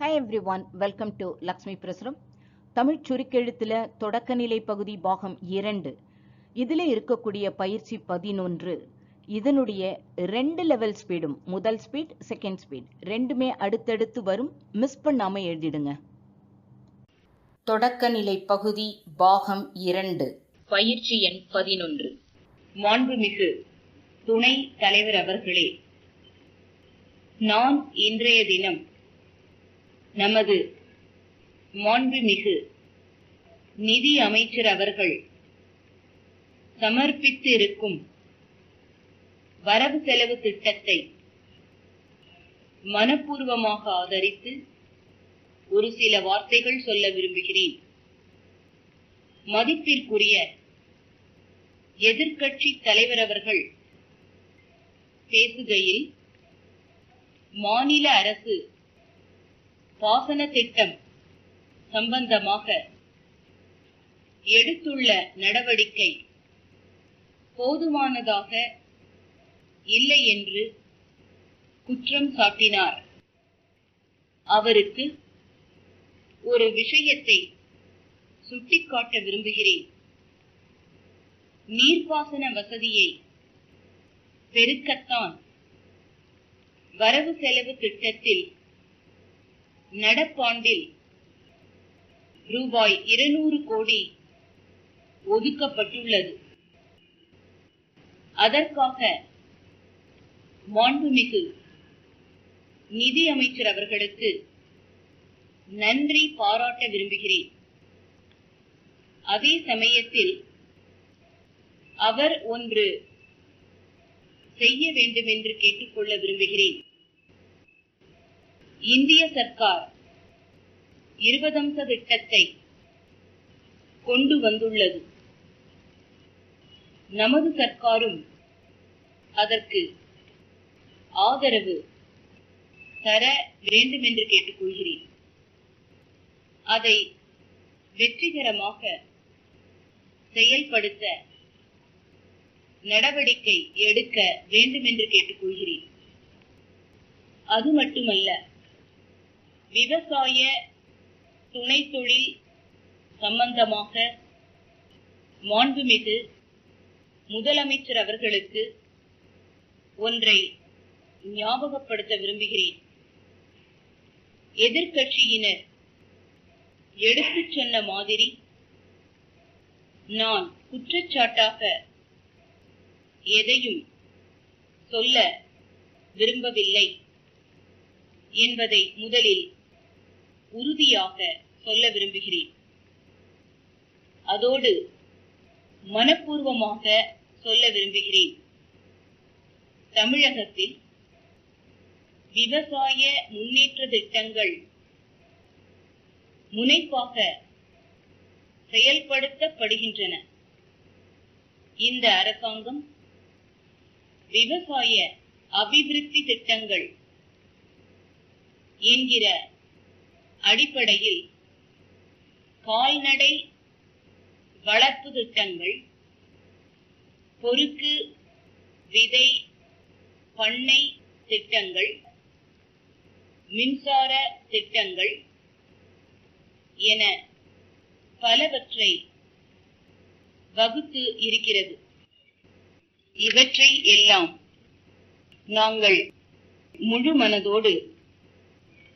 Hi everyone welcome to Lakshmi Prasuram Tamil சுருக்கெழுத்தில் தொடக்கநிலை பகுதி பாகம் இரண்டு. இதில் இருக்கக்கூடிய பயிற்சி பதினொன்று. இதனுடைய ரெண்டு லெவல் ஸ்பீடும் முதல் ஸ்பீட் செகண்ட் ஸ்பீட் ரெண்டுமே அடுத்தடுத்து வரும். மிஸ் பண்ணாம எழுதிடுங்க. தொடக்கநிலை பகுதி பாகம் இரண்டு. பயிற்சி எண் பதினொன்று. மாண்புமிகு துணை தலைவர் அவர்களே நான் இன்றைய தினம் நமது மாண்புமிகு நிதி அமைச்சர் அவர்கள் சமர்ப்பித்து இருக்கும் வரவு செலவு திட்டத்தை மனப்பூர்வமாக ஆதரித்து ஒரு சில வார்த்தைகள் சொல்ல விரும்புகிறேன். மதிப்பிற்குரிய எதிர்க்கட்சி தலைவர் அவர்கள் பேசுகையில் மாநில அரசு பாசன திட்டம் சம்பந்தமாக எடுத்துள்ள நடவடிக்கை போதுமானதாக இல்லை என்று குற்றம் சாட்டினார். அவருக்கு ஒரு விஷயத்தை சுட்டிக்காட்ட விரும்புகிறேன். நீர்ப்பாசன வசதியை பெருக்கத்தான் வரவு செலவு திட்டத்தில் நடப்பாண்டில் ரூபாய் இருநூறு கோடி ஒதுக்கப்பட்டுள்ளது. அதற்காக மாண்புமிகு நிதி அமைச்சர் அவர்களுக்கு நன்றி பாராட்ட விரும்புகிறேன். அதே சமயத்தில் அவர் ஒன்று செய்ய வேண்டும் என்று கேட்டுக்கொள்ள விரும்புகிறேன். இந்திய சர்க்கார் இருபதம்ச திட்டத்தை கொண்டு வந்துள்ளது. நமது சர்க்காரும் அதற்கு ஆதரவு தர வேண்டும் என்று கேட்டுக்கொள்கிறேன். அதை வெற்றிகரமாக செயல்படுத்த நடவடிக்கை எடுக்க வேண்டும் என்று கேட்டுக்கொள்கிறேன். அது மட்டுமல்ல விவசாய துணை தொழில் சம்பந்தமாக மாண்புமிகு முதலமைச்சர் அவர்களுக்கு ஒன்றை ஞாபகப்படுத்த விரும்புகிறேன். எதிர்க்கட்சியினர் எடுத்துச் சொன்ன மாதிரி நான் குற்றச்சாட்டாக எதையும் சொல்ல விரும்பவில்லை என்பதை முதலில் உறுதியாக சொல்ல விரும்புகிறேன். அதோடு மனப்பூர்வமாக சொல்ல விரும்புகிறேன். தமிழகத்தில் விவசாய முன்னேற்ற திட்டங்கள் முனைப்பாக செயல்படுத்தப்படுகின்றன. இந்த அரசாங்கம் விவசாய அபிவிருத்தி திட்டங்கள் என்கிற அடிப்படையில் கால்நடை வளர்ப்பு திட்டங்கள் பொறுக்கு விதை பண்ணை திட்டங்கள் மின்சார திட்டங்கள் என பலவற்றை வகுத்து இருக்கிறது. இவற்றை எல்லாம் நாங்கள் முழு மனதோடு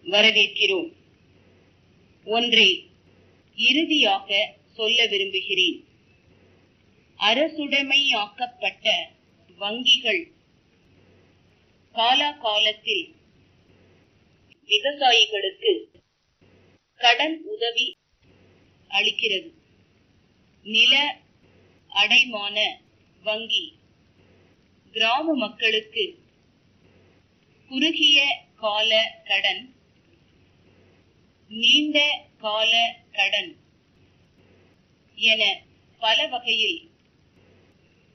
வரவேற்கிறோம். ஒன்றை இறுதியாக சொல்ல விரும்புகிறேன். அரசுடைமையாக்கப்பட்ட வங்கிகள் காலாகாலத்தில் விவசாயிகளுக்கு கடன் உதவி அளிக்கிறது. நில அடைமான வங்கி கிராம மக்களுக்கு குறுகிய கால கடன் நீண்ட கால கடன் என பல வகையில்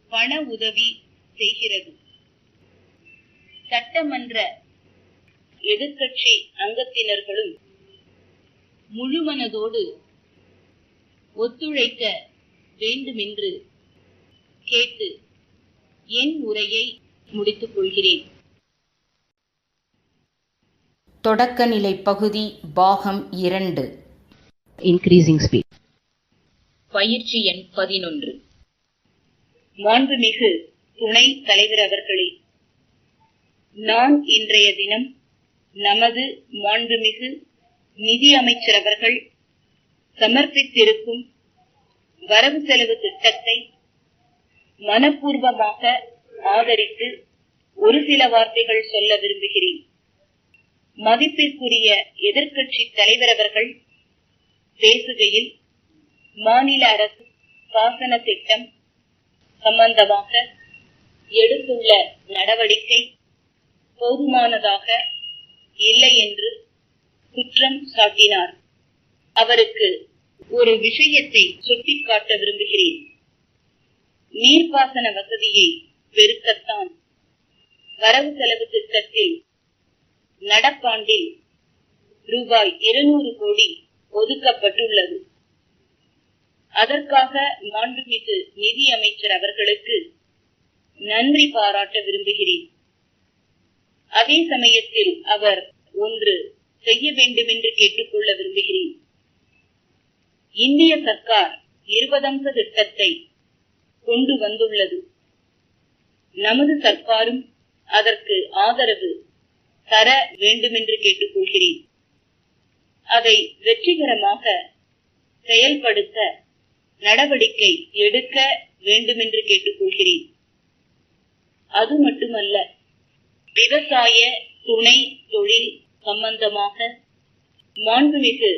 பண உதவி செய்கிறது. சட்டமன்ற எதிர்கட்சி அங்கத்தினர்களும் முழுமனதோடு ஒத்துழைக்க வேண்டுமென்று கேட்டு என் உரையை முடித்துக் கொள்கிறேன். தொடக்கநிலை பகுதி பாகம் இரண்டு. Increasing speed. பயிற்சி எண் பதினொன்று. மாண்புமிகு துணை தலைவர் அவர்களே நான் இன்றைய தினம் நமது மாண்புமிகு நிதி அமைச்சர் அவர்கள் சமர்ப்பித்திருக்கும் வரவு செலவு திட்டத்தை மனப்பூர்வமாக ஆதரித்து ஒரு சில வார்த்தைகள் சொல்ல விரும்புகிறேன். மதிப்பிற்குரிய எதிர்க்கட்சி தலைவர் அவர்கள் பேசுகையில் மாநில அரசு பாசன திட்டம் சம்பந்தமாக எடுத்துள்ள நடவடிக்கை போதுமானதாக இல்லை என்று குற்றம் சாட்டினார். அவருக்கு ஒரு விஷயத்தை சுட்டிக்காட்ட விரும்புகிறேன். நீர்ப்பாசன வசதியை பெருக்கத்தான். வரவு செலவு திட்டத்தில் நடப்பாண்டில் ரூபாய் இருநூறு கோடி ஒதுக்கப்பட்டுள்ளது. அதற்காக மாண்புமிகு நிதி அமைச்சர் அவர்களுக்கு நன்றி பாராட்ட விரும்புகிறேன். அதே சமயத்தில் அவர் ஒன்று செய்ய வேண்டும் என்று கேட்டுக்கொள்ள விரும்புகிறேன். இந்திய சர்க்கார் இருபதம்ச திட்டத்தை கொண்டு வந்துள்ளது. நமது சர்க்காரும் அதற்கு ஆதரவு தர வேண்டுமென்று கேட்டுக்கொள்கிறேன். அதை வெற்றிகரமாக செயல்படுத்த நடவடிக்கை எடுக்க வேண்டுமென்று கேட்டுக்கொள்கிறேன். அது மட்டுமல்ல விவசாய துணை தொழில் சம்பந்தமாக மாண்புமிகு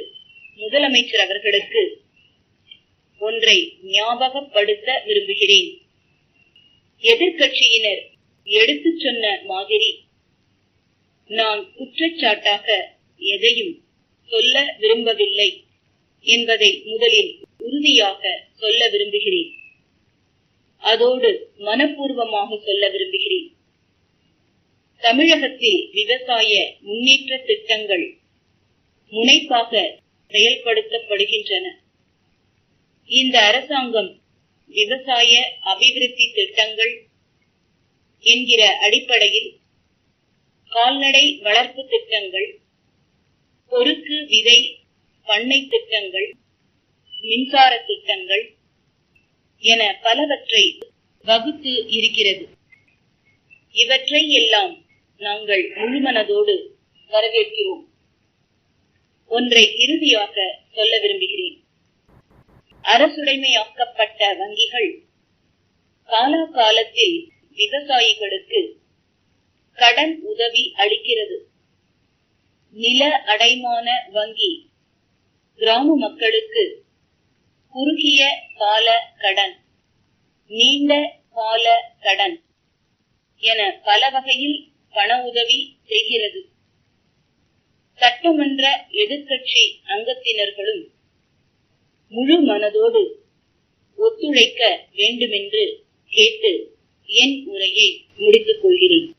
முதலமைச்சர் அவர்களுக்கு ஒன்றை ஞாபகப்படுத்த விரும்புகிறேன். எதிர்க்கட்சியினர் எடுத்துச் சொன்ன மாதிரி நான் குற்றச்சாட்டாக எதையும் சொல்ல விரும்பவில்லை என்பதை முதலில் உறுதியாக சொல்ல விரும்புகிறேன். அதோடு மனப்பூர்வமாக சொல்ல விரும்புகிறேன். தமிழகத்தில் விவசாய முன்னேற்ற திட்டங்கள் முனைப்பாக செயல்படுத்தப்படுகின்றன. இந்த அரசாங்கம் விவசாய அபிவிருத்தி திட்டங்கள் என்கிற அடிப்படையில் கால்நடை வளர்ப்பு திட்டங்கள் பொறுக்கு விதை பண்ணை திட்டங்கள் மின்சார திட்டங்கள் என பலவற்றை வகுத்து இருக்கிறது. இவற்றை எல்லாம் நாங்கள் முழுமனதோடு வரவேற்கிறோம். ஒன்றை இறுதியாக சொல்ல விரும்புகிறேன். அரசுடைமையாக்கப்பட்ட வங்கிகள் காலாகாலத்தில் விவசாயிகளுக்கு கடன் உதவி அளிக்கிறது. நில அடைமான வங்கி கிராம மக்களுக்கு குறுகிய கால கடன் நீண்ட கால கடன் என பல வகையில் பண உதவி செய்கிறது. சட்டமன்ற எதிர்கட்சி அங்கத்தினர்களும் முழு மனதோடு ஒத்துழைக்க வேண்டுமென்று கேட்டு என் உரையை முடித்துக் கொள்கிறேன்.